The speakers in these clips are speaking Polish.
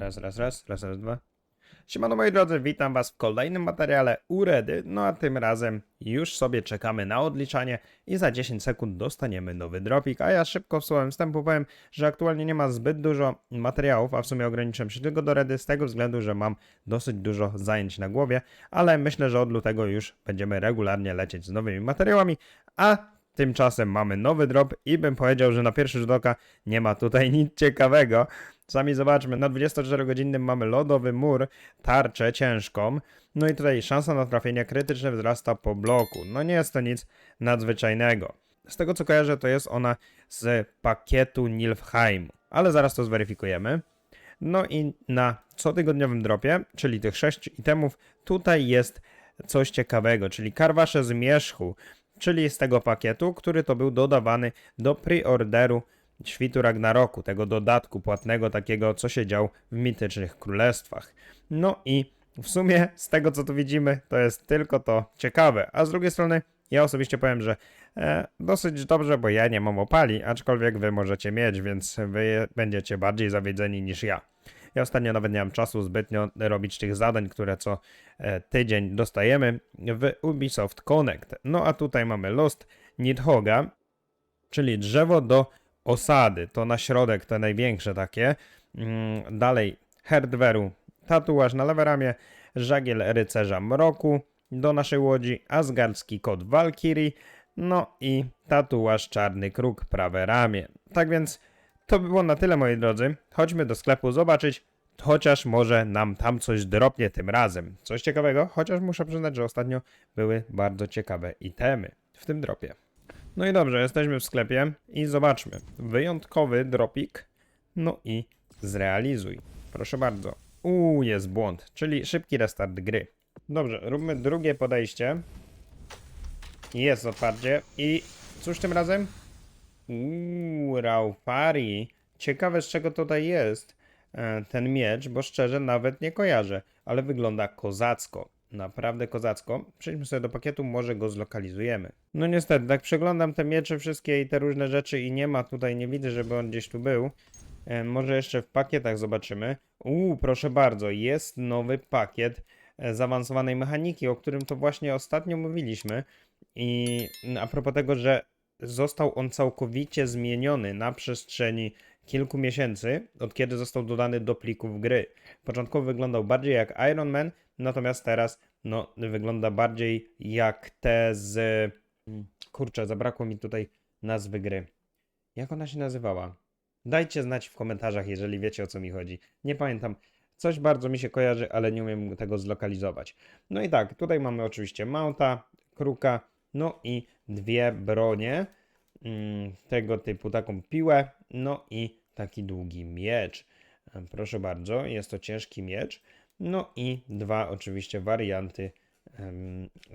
Raz, raz, raz, raz, raz, dwa. Siemano moi drodzy, witam was w kolejnym materiale Uredy, no a tym razem już sobie czekamy na odliczanie i za 10 sekund dostaniemy nowy dropik, a ja szybko w słowem wstępu powiem, że aktualnie nie ma zbyt dużo materiałów, a w sumie ograniczyłem się tylko do Redy z tego względu, że mam dosyć dużo zajęć na głowie, ale myślę, że od lutego już będziemy regularnie lecieć z nowymi materiałami, a Tymczasem mamy nowy drop i bym powiedział, że na pierwszy rzut oka nie ma tutaj nic ciekawego. Sami zobaczmy, na 24-godzinnym mamy lodowy mur, tarczę ciężką, no i tutaj szansa na trafienie krytyczne wzrasta po bloku. No nie jest to nic nadzwyczajnego. Z tego co kojarzę, to jest ona z pakietu Nilfheimu, ale zaraz to zweryfikujemy. No i na cotygodniowym dropie, czyli tych 6 itemów, tutaj jest coś ciekawego, czyli karwasze z mieszchu, czyli z tego pakietu, który to był dodawany do preorderu Świtu Ragnaroku, tego dodatku płatnego takiego, co się działo w mitycznych królestwach. No i w sumie z tego, co tu widzimy, to jest tylko to ciekawe. A z drugiej strony, ja osobiście powiem, że e, dosyć dobrze, bo ja nie mam opali, aczkolwiek wy możecie mieć, więc wy będziecie bardziej zawiedzeni niż ja. Ja ostatnio nawet nie mam czasu zbytnio robić tych zadań, które co e, tydzień dostajemy w Ubisoft Connect. No a tutaj mamy Lost Nidhoga, czyli drzewo do osady. To na środek, te największe takie. Mm, Dalej Herdweru, tatuaż na lewe ramię, żagiel rycerza mroku do naszej łodzi, asgardzki kot Valkyrii, no i tatuaż czarny kruk prawe ramię. Tak więc to by było na tyle, moi drodzy. Chodźmy do sklepu zobaczyć, chociaż może nam tam coś dropnie tym razem. Coś ciekawego, chociaż muszę przyznać, że ostatnio były bardzo ciekawe itemy w tym dropie. No i dobrze, jesteśmy w sklepie i zobaczmy. Wyjątkowy dropik, no i zrealizuj. Proszę bardzo. Uuu, jest błąd, czyli szybki restart gry. Dobrze, róbmy drugie podejście. Jest otwarcie i cóż tym razem? Uuu, Raufari. Ciekawe z czego tutaj jest e, ten miecz, bo szczerze nawet nie kojarzę, ale wygląda kozacko. Naprawdę kozacko. Przejdźmy sobie do pakietu, może go zlokalizujemy. No niestety, tak przeglądam te miecze wszystkie i te różne rzeczy i nie ma tutaj, nie widzę, żeby on gdzieś tu był. E, może jeszcze w pakietach zobaczymy. Uuu, proszę bardzo, jest nowy pakiet e, zaawansowanej mechaniki, o którym to właśnie ostatnio mówiliśmy. I a propos tego, że został on całkowicie zmieniony na przestrzeni kilku miesięcy, od kiedy został dodany do plików gry. Początkowo wyglądał bardziej jak Iron Man, natomiast teraz no, wygląda bardziej jak te z. Kurczę, zabrakło mi tutaj nazwy gry. Jak ona się nazywała? Dajcie znać w komentarzach, jeżeli wiecie o co mi chodzi. Nie pamiętam. Coś bardzo mi się kojarzy, ale nie umiem tego zlokalizować. No i tak, tutaj mamy oczywiście Mounta, Kruka, no i dwie bronie mm, tego typu, taką piłę, no i taki długi miecz. E, Proszę bardzo, jest to ciężki miecz. No i dwa oczywiście warianty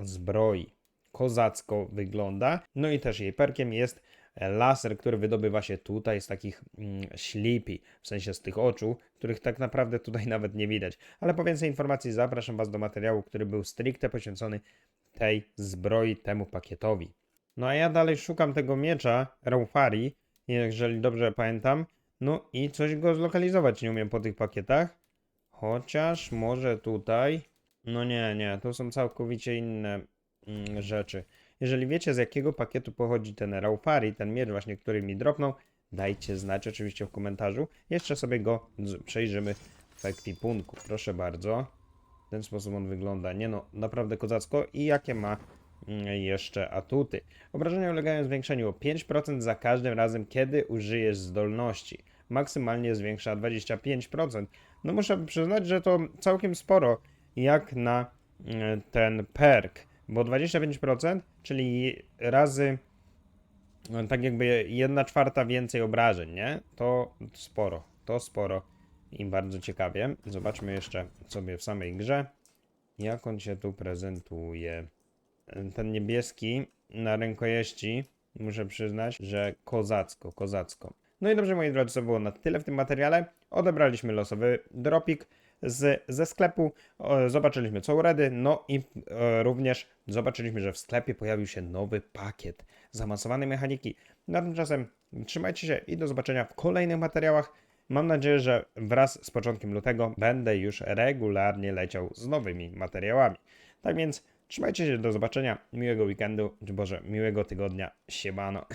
zbroi. Kozacko wygląda. No i też jej perkiem jest e, laser, który wydobywa się tutaj z takich mm, ślipi, w sensie z tych oczu, których tak naprawdę tutaj nawet nie widać. Ale po więcej informacji zapraszam Was do materiału, który był stricte poświęcony tej zbroi, temu pakietowi. No a ja dalej szukam tego miecza, Raufari, jeżeli dobrze pamiętam. No i coś go zlokalizować nie umiem po tych pakietach. Chociaż może tutaj. No nie, nie, to są całkowicie inne mm, rzeczy. Jeżeli wiecie z jakiego pakietu pochodzi ten Raufari, ten miecz właśnie, który mi dropnął, dajcie znać oczywiście w komentarzu. Jeszcze sobie go przejrzymy w ekwipunku. Proszę bardzo. W ten sposób on wygląda. Nie no, naprawdę kozacko. I jakie ma mm, jeszcze atuty? Obrażenia ulegają zwiększeniu o 5% za każdym razem, kiedy użyjesz zdolności. Maksymalnie zwiększa 25%. No muszę przyznać, że to całkiem sporo, jak na mm, ten perk, bo 25%, czyli razy no, tak jakby 1 czwarta więcej obrażeń, nie? To sporo, to sporo i bardzo ciekawie. Zobaczmy jeszcze sobie w samej grze, jak on się tu prezentuje. Ten niebieski na rękojeści, muszę przyznać, że kozacko, kozacko. No i dobrze, moi drodzy, to było na tyle w tym materiale. Odebraliśmy losowy dropik z, ze sklepu, zobaczyliśmy co uredy, no i e, również zobaczyliśmy, że w sklepie pojawił się nowy pakiet zaawansowanej mechaniki. Na tymczasem trzymajcie się i do zobaczenia w kolejnych materiałach. Mam nadzieję, że wraz z początkiem lutego będę już regularnie leciał z nowymi materiałami. Tak więc trzymajcie się, do zobaczenia, miłego weekendu, czy Boże, miłego tygodnia, siemano.